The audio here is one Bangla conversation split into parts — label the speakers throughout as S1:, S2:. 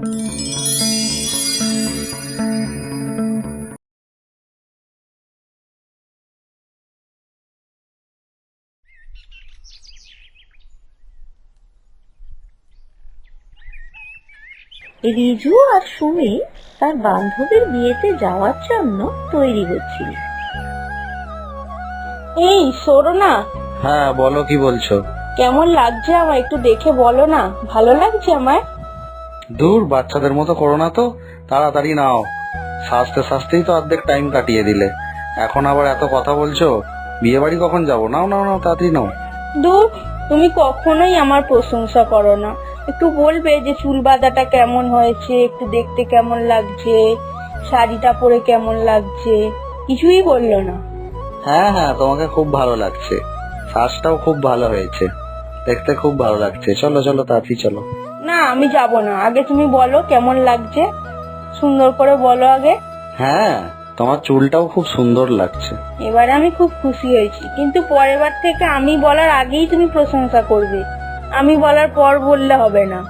S1: রিজু আর সুমি তার বান্ধবীর বিয়েতে যাওয়ার জন্য তৈরি হচ্ছিল। এই সরো না।
S2: হ্যাঁ বলো কি বলছো?
S1: কেমন লাগছে আমার একটু দেখে বলো না? ভালো লাগছে আমার
S2: দূর বাচ্চাদের মতো করো না তো। তাড়াতাড়ি নাও। সাজতে সাজতেই তো অর্ধেক টাইম কাটিয়ে দিলে। এখন আবার এত কথা বলছো বিয়ে বাড়ি কখন যাব? নাও নাও নাও তাড়াতাড়ি নাও।
S1: দূর তুমি কখনোই আমার প্রশংসা করো না। একটু বলবে যে চুল বাঁধাটা কেমন হয়েছে একটু দেখতে কেমন লাগছে শাড়িটা পরে কেমন লাগছে কিছুই বলল না।
S2: হ্যাঁ হ্যাঁ তোমাকে খুব ভালো লাগছে। সাজটাও খুব ভালো হয়েছে। দেখতে খুব ভালো লাগছে। চলো চলো তাড়াতাড়ি চলো।
S1: আমি যাব না। আগে তুমি বলো কেমন লাগছে? সুন্দর করে বলো আগে।
S2: হ্যাঁ তোমার চুলটাও খুব সুন্দর লাগছে।
S1: এবার আমি খুব খুশি হয়েছি। কিন্তু পরের বার থেকে আমি বলার আগেই তুমি প্রশংসা করবে। আমি বলার পর বললে হবে না।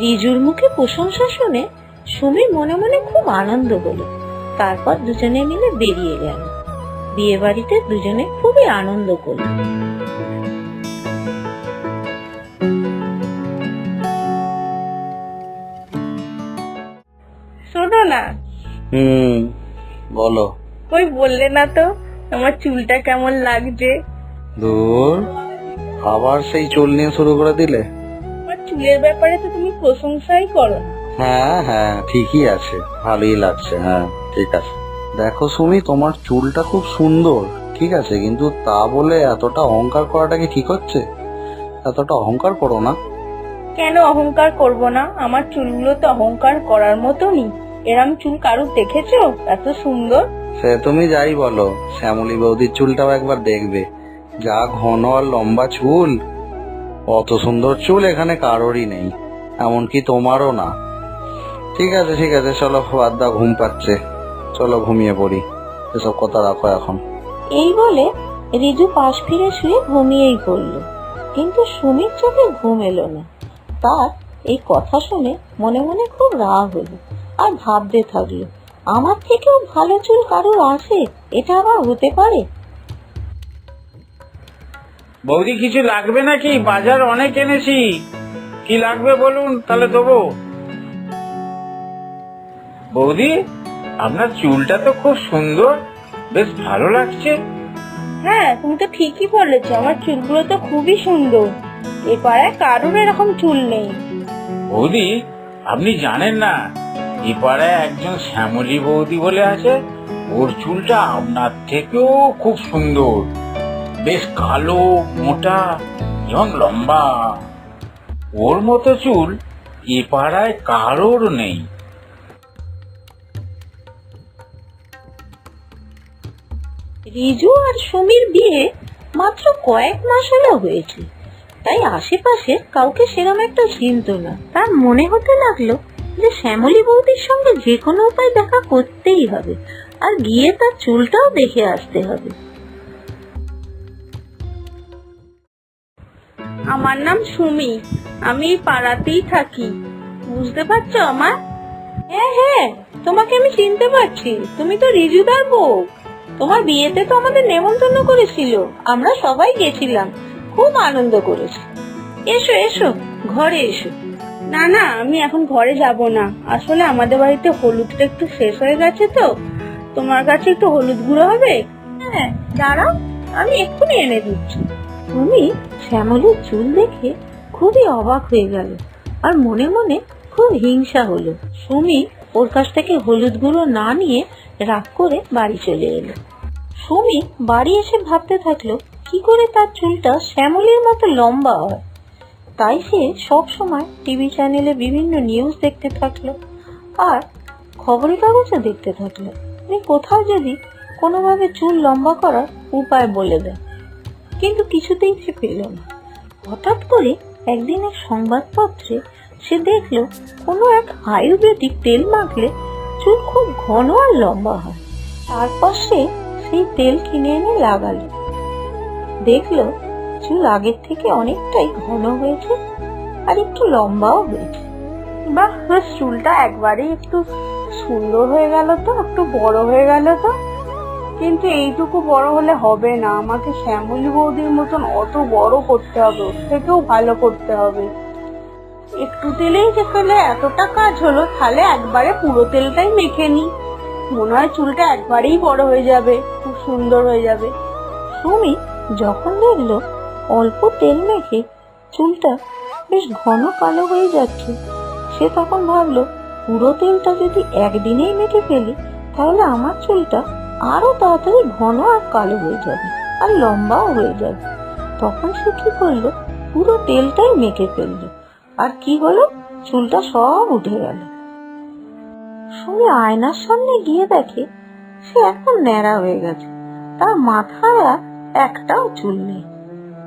S1: রিজুর মুখে প্রশংসা শুনে সুমির মনে মনে খুব আনন্দ হলো তারপর দুজনে মিলে বেরিয়ে গেল। বিয়ে বাড়িতে দুজনে খুবই আনন্দ করল। না?
S2: হুম বলো।
S1: ওই বললে না তো আমার চুলটা কেমন লাগছে?
S2: দূর আবার সেই চুল নিয়ে শুরু করে দিলে।
S1: আমার চুলের ব্যাপারে তো তুমি প্রশংসাই করো না।
S2: হ্যাঁ হ্যাঁ ঠিকই আছে ভালোই লাগছে হ্যাঁ ঠিক আছে। দেখো সুমি তোমার চুলটা খুব সুন্দর ঠিক আছে কিন্তু তা বলে এতটা অহংকার করাটা কি ঠিক হচ্ছে? এতটা অহংকার করো না।
S1: কেন অহংকার করব না? আমার চুলগুলো তো অহংকার করার মতনই। এরম চুল কারুর দেখেছ? এত সুন্দর।
S2: সে তুমি যাই বলো শ্যামলী বৌদির চুলটাও একবার দেখবে। যা ঘন আর লম্বা চুল অত সুন্দর চুল এখানে কারোরই নেই এমনকি তোমারও না। ঠিক আছে ঠিক আছে চলো বাদ দাও ঘুম পাচ্ছে। চলো ঘুমিয়ে পড়ি। এসব কথা রাখো এখন।
S1: এই বলে রিজু পাশ ফিরে শুয়ে ঘুমিয়েই পড়ল। কিন্তু সুমির চোখে ঘুম এলো না। তার এই কথা শুনে মনে মনে খুব রাগ হলো। আর ভাবতে থাকল আমার থেকেও ভালো চুল কারোর আছে এটা আবার হতে পারে?
S3: বৌদি কিছু লাগবে নাকি? বাজার অনেক এনেছি। কি লাগবে বলুন তাহলে দেবো। বৌদি আপনার চুলটা তো খুব সুন্দর। বেশ ভালো লাগছে।
S1: হ্যাঁ তুমি তো ঠিকই বলেছ আমার চুলগুলো তো খুবই সুন্দর। এ পাড়ায় কারোর এরকম চুল নেই।
S3: বৌদি আপনি জানেন না এ পাড়ায় একজন শ্যামলী বৌদি বলে আছে, ওর চুলটা আপনার থেকেও খুব সুন্দর। বেশ কালো, মোটা, এবং লম্বা। ওর মতো চুল এ পাড়ায় কারোর নেই।
S1: রিজু আর সুমির বিয়ে মাত্র কয়েক মাস হলো হয়েছে। তাই আশেপাশে কাউকে সেরকম একটা চিনত না। তার মনে হতে লাগল যে শ্যামলী বৌদির সঙ্গে যে কোনো উপায় দেখা করতেই হবে। আর গিয়ে তার চুলটাও দেখে আসতে হবে। আমার নাম সুমি। আমি পাড়াতেই থাকি। বুঝতে পারছ আমার? হ্যাঁ হ্যাঁ তোমাকে আমি চিনতে পারছি। তুমি তো রিজুদার বউ। তোমার বিয়েতে তো আমাদের নেমন্তন্ন করেছিল। আমরা সবাই গেছিলাম। খুব আনন্দ করেছি। এসো এসো, ঘরে এসো। না না, আমি এখন ঘরে যাব না। আসলে আমাদের বাড়িতে হলুদটা একটু শেষ হয়ে গেছে তো। তোমার কাছে একটু হলুদ গুঁড়ো হবে? হ্যাঁ দাঁড়াও, আমি এক্ষুনি এনে দিচ্ছি। তুমি শ্যামলের চুল দেখে খুবই অবাক হয়ে গেল আর মনে মনে খুব হিংসা হলো। সুমি ওর কাছ থেকে হলুদ গুঁড়ো না নিয়ে রাগ করে বাড়ি চলে এলো। সুমি বাড়ি এসে ভাবতে থাকল, কি করে তার চুলটা শ্যামলের মতো লম্বা হয়? তাই সে সব সময় টিভি চ্যানেলে বিভিন্ন নিউজ দেখতে থাকল আর খবরের কাগজও দেখতে থাকল। যে কোথাও যদি কোনোভাবে চুল লম্বা করার উপায় বলে দেয়। কিন্তু কিছুতেই সে পেল না। হঠাৎ করে একদিন এক সংবাদপত্রে সে দেখল কোনো এক আয়ুর্বেদিক তেল মাখলে চুল খুব ঘন আর লম্বা হয়। তারপর সে সেই তেল কিনে এনে লাগালো। দেখল চুল আগের থেকে অনেকটাই ঘন হয়েছে আর একটু লম্বাও হয়েছে। বাহ চুলটা একবারেই একটু সুন্দর হয়ে গেল তো, একটু বড় হয়ে গেল তো। কিন্তু এইটুকু বড় হলে হবে না, আমাকে শ্যামলী বৌদির মতন অত বড় করতে হবে, ওর থেকেও ভালো করতে হবে। একটু তেলেই যেখানে এতটা কাজ হলো, তাহলে একবারে পুরো তেলটাই মেখে নি মনে হয় চুলটা একবারেই বড় হয়ে যাবে, খুব সুন্দর হয়ে যাবে। সুমি যখন দেখল অল্প তেল মেখে চুলটা বেশ ঘন কালো হয়ে যাচ্ছে। সে তখন ভাবলো, পুরো তেলটা যদি একদিনেই মেখে ফেলি, তাহলে আমার চুলটা আরও তাড়াতাড়ি ঘন আর কালো হয়ে যাবে আর লম্বাও হয়ে যাবে। তখন সে কি করল, পুরো তেলটাই মেখে ফেলল। আর কি হলো? চুলটা সব উঠে গেল। সুমি আয়নার সামনে গিয়ে দেখে, সে একদম ন্যাড়া হয়ে গেছে। তার মাথায় একটাও চুল নেই।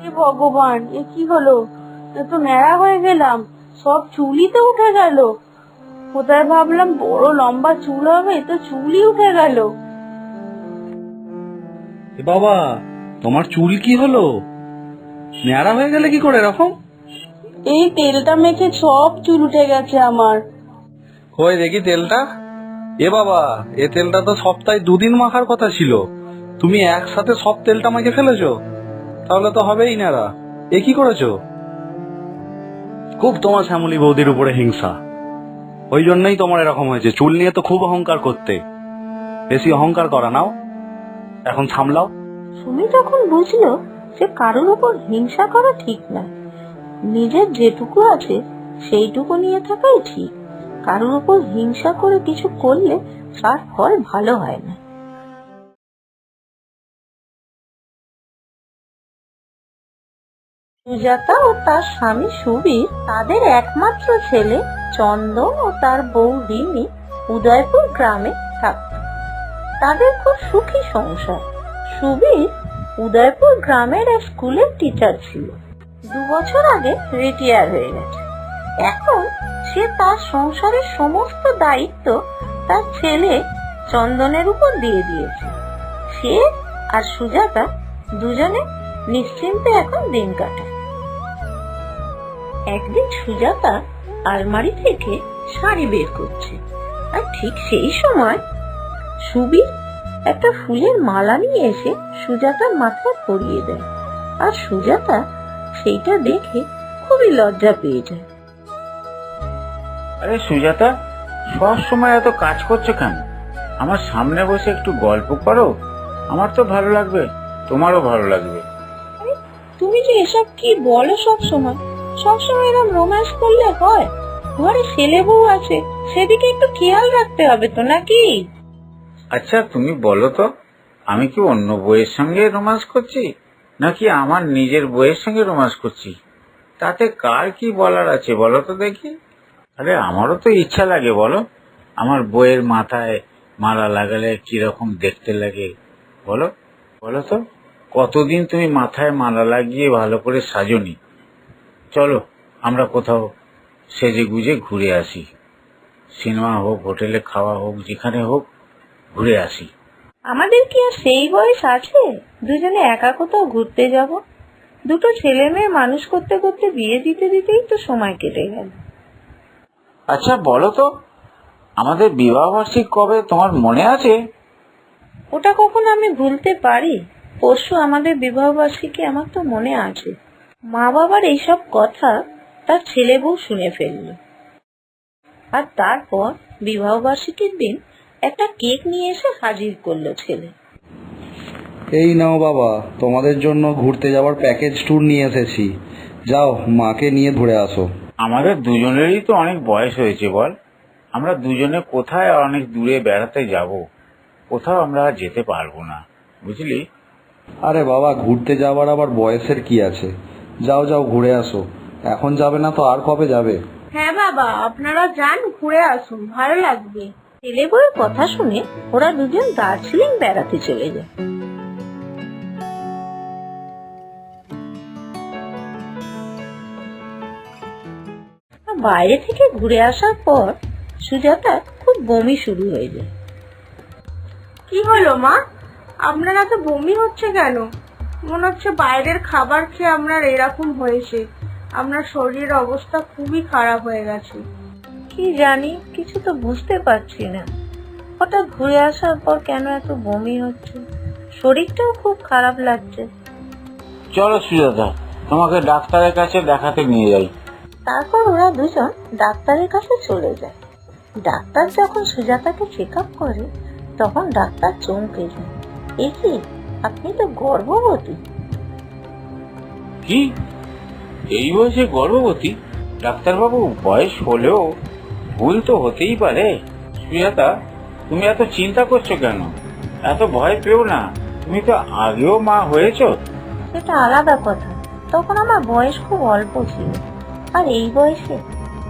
S1: এ ভগবান এ কি হলো? এ তো ন্যাড়া হয়ে গেলাম সব চুলই তো উঠে গেল। কোথায় ভাবলাম বড় লম্বা চুল হবে এ তো চুলই উঠে গেল।
S2: এ বাবা তোমার চুল কি হলো? ন্যাড়া হয়ে গেলে কি করে এরকম?
S1: এই তেলটা মেখে সব চুল উঠে গেছে আমার।
S2: কই দেখি তেলটা? এ বাবা এ তেলটা তো সপ্তাহে দুদিন মাখার কথা ছিল। তুমি একসাথে সব তেলটা মাখে ফেলেছো? তাহলে তো হবেই নারা। এ কি করেছ? খুব তোমার শ্যামলী বৌদির উপরে হিংসা। ওই জন্যই তোমার এরকম হয়েছে। চুল নিয়ে তো খুব অহংকার করতে। বেশি অহংকার করা নাও। এখন সামলাও।
S1: সুমি তখন বুঝলো যে কারোর উপর হিংসা করা ঠিক না, নিজের যেটুকু আছে সেইটুকু নিয়ে থাকাই ঠিক। কারোর উপর হিংসা করে কিছু করলে তার ফল ভালো হয় না। সুজাতা ও তার স্বামী সুবীর তাদের একমাত্র ছেলে চন্দন ও তার বউ রিমি উদয়পুর গ্রামে থাকত। তাদের খুব সুখী সংসার। সুবীর উদয়পুর গ্রামের এক স্কুলের টিচার ছিল। দু বছর আগে রিটায়ার হয়ে গেছে। এখন সে তার সংসারের সমস্ত দায়িত্ব তার ছেলে চন্দনের উপর দিয়ে দিয়েছে। সে আর সুজাতা দুজনে নিশ্চিন্তে এখন দিন কাটায় একদিন সুজাতা আলমারি থেকে শাড়ি বের করছে। আর ঠিক সেই সময় সুবীর একটা ফুলের মালা নিয়ে এসে সুজাতার মাথায় পরিয়ে দেয়। আর সুজাতা সেইটা দেখে খুবই লজ্জা পেয়ে যায়।
S3: আরে সুজাতা সব সময় এত কাজ করছ কেন? আমার সামনে বসে একটু গল্প করো। আমার তো ভালো লাগবে তোমারও ভালো লাগবে।
S1: তুমি যে এসব কি বলো সব সময়? সব সময় এরকম রোম্যান্স করলে হয়? ঘরে ছেলে বউ আছে, সেদিকে একটু খেয়াল রাখতে হবে তো নাকি?
S3: আচ্ছা তুমি বলো তো, আমি কি অন্য বইয়ের সঙ্গে রোমান্স করছি? নাকি আমার নিজের বইয়ের সঙ্গে রোমান্স করছি? তাতে কার কি বলার আছে বলো তো দেখি। আরে, আমারও তো ইচ্ছা লাগে, বলো। আমার বইয়ের মাথায় মালা লাগালে কীরকম দেখতে লাগে, বলো। বলো তো, কতদিন তুমি মাথায় মালা লাগিয়ে ভালো করে সাজনি? চলো আমরা কোথাও সেজে গুজে ঘুরে আসি। সিনেমা হোক হোটেলে খাওয়া হোক যেখানে হোক ঘুরে আসি।
S1: আমাদের কি আর সেই বয়স আছে? দুজনে একা কোথাও ঘুরতে যাব? দুটো ছেলে মেয়ে মানুষ করতে করতে বিয়ে দিতে দিতেই তো সময় কেটে গেল।
S3: আচ্ছা বলো তো আমাদের বিবাহ বার্ষিক কবে তোমার মনে আছে?
S1: ওটা কখন আমি ভুলতে পারি। পরশু আমাদের বিবাহ বার্ষিকী আমার তো মনে আছে। মা বাবার এইসব কথা তার ছেলে বউ শুনে ফেলল। আর তারপর বিবাহ বার্ষিকীর দিন একটা কেক নিয়ে এসে হাজির করল ছেলে।
S2: এই নাও বাবা তোমাদের জন্য ঘুরতে যাওয়ার প্যাকেজ ট্যুর নিয়ে এসেছি। যাও মাকে নিয়ে ঘুরে আসো।
S3: আমাদের দুজনেরই তো অনেক বয়স হয়েছে বল। আমরা দুজনে কোথায় অনেক দূরে বেড়াতে যাব? কোথাও আমরা আর যেতে পারব না বুঝলি?
S2: আরে বাবা ঘুরতে যাওয়ার আবার বয়সের কি আছে? যাও যাও, ঘুরে আসো। এখন যাবে না তো, আর কবে যাবে?
S1: হ্যাঁ বাবা, আপনারা যান, ঘুরে আসুন, ভালো লাগবে। ছেলে বউয়ের কথা শুনে ওরা দুজন দার্জিলিং বেড়াতে চলে যায়। বাইরে থেকে ঘুরে আসার পর সুজাতা খুব বমি শুরু হয়ে যায়। কি হলো মা? আপনার এত বমি হচ্ছে কেন? মনে হচ্ছে বাইরের খাবার খেয়ে আপনার এরকম হয়েছে। আপনার শরীরের অবস্থা খুবই খারাপ হয়ে গেছে। কি জানি কিছু তো বুঝতে পারছি না। হঠাৎ ঘুরে আসার পর কেন এত বমি হচ্ছে? শরীরটাও খুব খারাপ লাগছে।
S3: চলো সুজাতা তোমাকে ডাক্তারের কাছে দেখাতে নিয়ে যাই।
S1: তারপর ওরা দুজন ডাক্তারের কাছে চলে যায়। ডাক্তার যখন সুজাতাকে চেক আপ করে তখন ডাক্তার চমকে যায়। এ কি? আপনি তো গর্ভবতী।
S3: কি? এই বয়সে গর্ভবতী? ডাক্তারবাবু বয়স হলেও ভুল তো হতেই পারে। সুজাতা তুমি এত চিন্তা করছ কেন? এত ভয় পেও না। তুমি তো আগেও মা হয়েছো।
S1: সেটা আলাদা কথা। তখন আমার বয়স খুব অল্প ছিল। আর এই বয়সে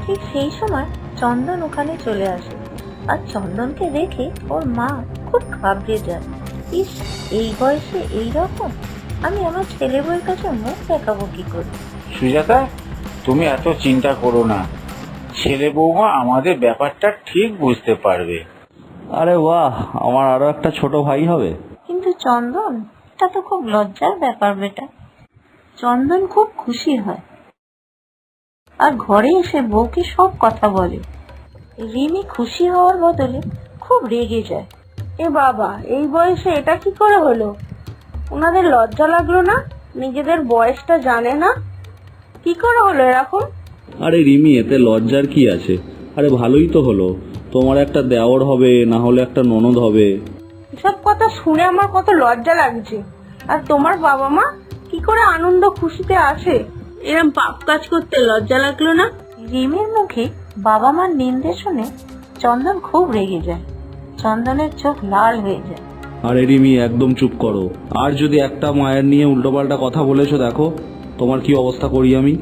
S1: ঠিক সেই সময় চন্দন ওখানে চলে আসে। আর চন্দনকে দেখে ওর মা খুব ঘাবড়ে যায়। ইস এই বয়সে এই রকম? আমি আমার ছেলে বউয়ের কাছে মুখ দেখাবো কি করে?
S3: সুজাতা তুমি এত চিন্তা করো না। ছেলে বৌমা আমাদের ব্যাপারটা ঠিক বুঝতে পারবে।
S2: আরে বাহ আমার আরও একটা ছোট ভাই হবে।
S1: কিন্তু চন্দন এটা তো খুব লজ্জার ব্যাপার বেটা। চন্দন খুব খুশি হয়। আর ঘরে এসে বউকে সব কথা বলে। রিমি খুশি হওয়ার বদলে খুব রেগে যায়। এ বাবা এই বয়সে এটা কি করে হলো? ওনাদের লজ্জা লাগল না? নিজেদের বয়সটা জানে না? কি করে হলো এরকম?
S2: আরে রিমি এতে লজ্জার কি আছে? আরে ভালোই তো হলো। তোমার একটা দেওর হবে না হলে একটা ননদ হবে।
S1: এসব কথা শুনে আমার কত লজ্জা লাগছে। আর তোমার বাবা মা কি করে আনন্দ খুশিতে আছে এরম পাপ কাজ করতে লজ্জা লাগল না? রিমির মুখে বাবা মার নিন্দে শুনে চন্দন খুব রেগে যায়। চন্দনের চোখ লাল হয়ে যায়।
S2: আরে রিমি একদম চুপ করো। আর যদি একটা মায়ের নিয়ে উল্টোপাল্টা কথা বলেছ দেখো তোমার কি অবস্থা করি আমি?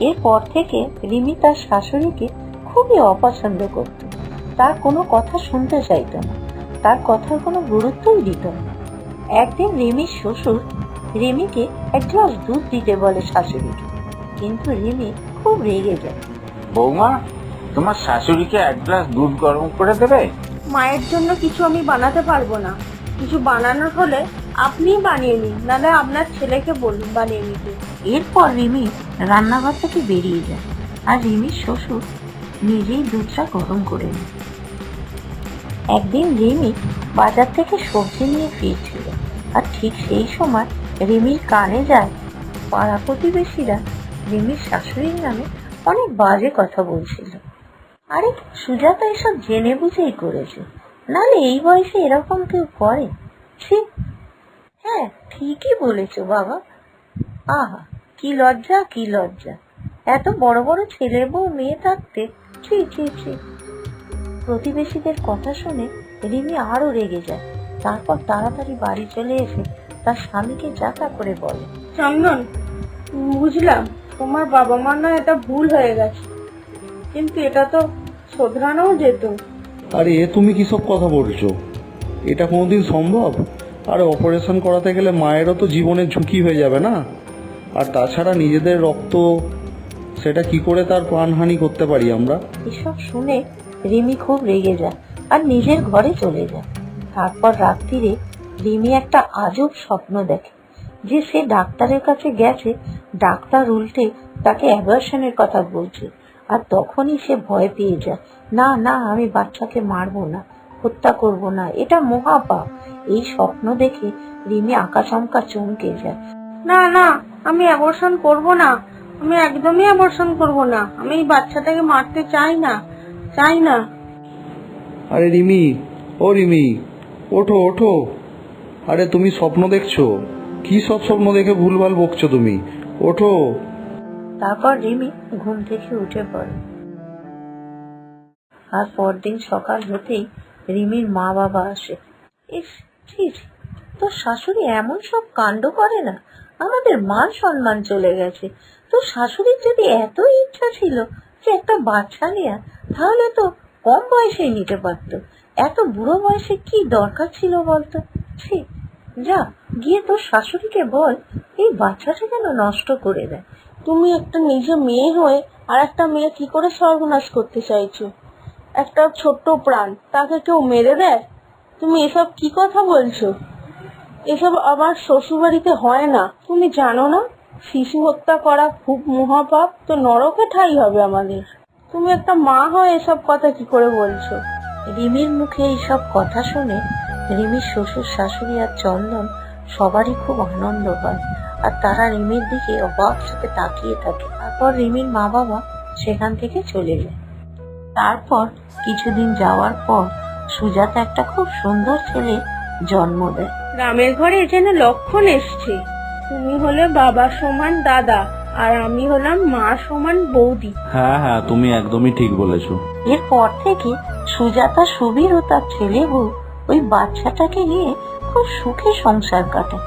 S1: এরপর থেকে রিমি তার শাশুড়িকে খুবই অপছন্দ করত। তার কোনো কথা শুনতে চাইত না। তার কথার কোনো গুরুত্বই দিত না। একদিন রিমির শ্বশুর রিমিকে এক গ্লাস দুধ দিতে বলে শাশুড়িকে। কিন্তু রিমি খুব রেগে যায়।
S3: বৌমা তোমার শাশুড়িকে এক গ্লাস দুধ গরম করে দেবে?
S1: মায়ের জন্য কিছু আমি বানাতে পারব না। কিছু বানানোর হলে আপনিই বানিয়ে নিন নাহলে আপনার ছেলেকে বলুন বানিয়ে নিতে। এরপর রিমি রান্নাঘর থেকে বেরিয়ে যায়। আর রিমির শ্বশুর নিজেই দুধটা গরম করে নেয়। একদিন রিমি বাজার থেকে সবজি নিয়ে ফিরছিল। আর ঠিক সেই সময় রিমির কানে যায় পাড়া প্রতিবেশীরা রিমির শাশুড়ির নামে অনেক বাজে কথা বলছিল। আরে, সুজাতা এসব জেনে বুঝেই করেছে। নালে এই বয়সে এরকম কেউ করে? ছি। হ্যাঁ ঠিকই বলেছ বাবা। আহা, কি লজ্জা কি লজ্জা। এত বড় বড় ছেলে বউ, মেয়ে থাকতে। ছি ছি ছি। প্রতিবেশীদের কথা শুনে রিমি আরও রেগে যায়। তারপর তাড়াতাড়ি বাড়ি চলে এসে তার স্বামীকে যাতা করে বলে, চন্দন, বুঝলাম, তোমার বাবা মা না এটা ভুল হয়ে গেছে। কিন্তু এটা তো শোধরানোও যেত।
S2: আরে এ তুমি কি সব কথা বলছো? এটা কোনোদিন সম্ভব? আরে অপারেশন করাতে গেলে মায়েরও তো জীবনের ঝুঁকি হয়ে যাবে না? আর তাছাড়া নিজেদের রক্ত সেটা কি করে তার প্রাণহানি করতে পারি আমরা?
S1: এসব শুনে রিমি খুব রেগে যায় আর নিজের ঘরে চলে যায়। তারপর রাত্রিরে রিমি একটা আজব স্বপ্ন দেখে যে সে ডাক্তারের কাছে গেছে ডাক্তার উল্টে তাকে অ্যাবর্শনের কথা বলছে। আর তখনই সে ভয় পেয়ে যায়। না না আমি বাচ্চাকে মারবো না হত্যা করব না এটা মহাপাপ। এই স্বপ্ন দেখে রিমি আকাশমকা চমকে যায়। না না আমি অ্যাবর্শন করব না আমি একদমই অ্যাবর্শন করব না আমি এই বাচ্চাটাকে মারতে চাই না চাই না।
S2: আরে রিমি ও রিমি ওঠো ওঠো। আরে তুমি স্বপ্ন দেখছ? কি সব স্বপ্ন দেখে ভুলভাল বকছো তুমি? ওঠো।
S1: তারপর রিমি ঘুম থেকে উঠে পড়ে। আর পরদিন সকাল হতেই রিমির মা বাবা আসে। ইস ছি, তোর শাশুড়ি এমন সব কাণ্ড করে না? আমাদের মান সম্মান চলে গেছে। তোর শাশুড়ির যদি এত ইচ্ছা ছিল যে একটা বাচ্চা নেয়া তাহলে তো কম বয়সেই নিতে পারতো। এত বুড়ো বয়সে কি দরকার ছিল বলতো? যা গিয়ে তোর শাশুড়িকে বল এই বাচ্চাটা যেন নষ্ট করে দেয়। তুমি একটা নিজে মেয়ে হয়ে আর একটা মেয়ে কি করে সর্বনাশ করতে চাইছো? একটা ছোট্ট প্রাণ, তাকে কেউ মেরে দেয়? তুমি এসব কি কথা বলছো? এসব আবার শ্বশুরবাড়িতে হয় না। তুমি জানো না?
S4: শিশু হত্যা করা খুব মহাপাপ। তো নরকে ঠাই হবে আমাদের। তুমি একটা মা হয়ে এসব কথা কি করে বলছো?
S1: রিমির মুখে এইসব কথা শুনে রিমির শ্বশুর, শাশুড়ি আর চন্দন সবারই খুব আনন্দ হয় আর তারা রিমির দিকে অবাক সাথে তাকিয়ে থাকে তারপর রিমির মা বাবা সেখান থেকে চলে যায়। তারপর কিছুদিন যাওয়ার পর সুজাতা একটা খুব সুন্দর ছেলে জন্ম দেয়।
S4: রামের ঘরে যেন লক্ষণ এসছে। তুমি হলে বাবা সমান দাদা আর আমি হলাম মা সমান বৌদি।
S2: হ্যাঁ হ্যাঁ তুমি একদমই ঠিক বলেছ।
S1: এরপর থেকে সুজাতা সুবীর ও তার ছেলে বউ ওই বাচ্চাটাকে নিয়ে খুব সুখে সংসার কাটায়।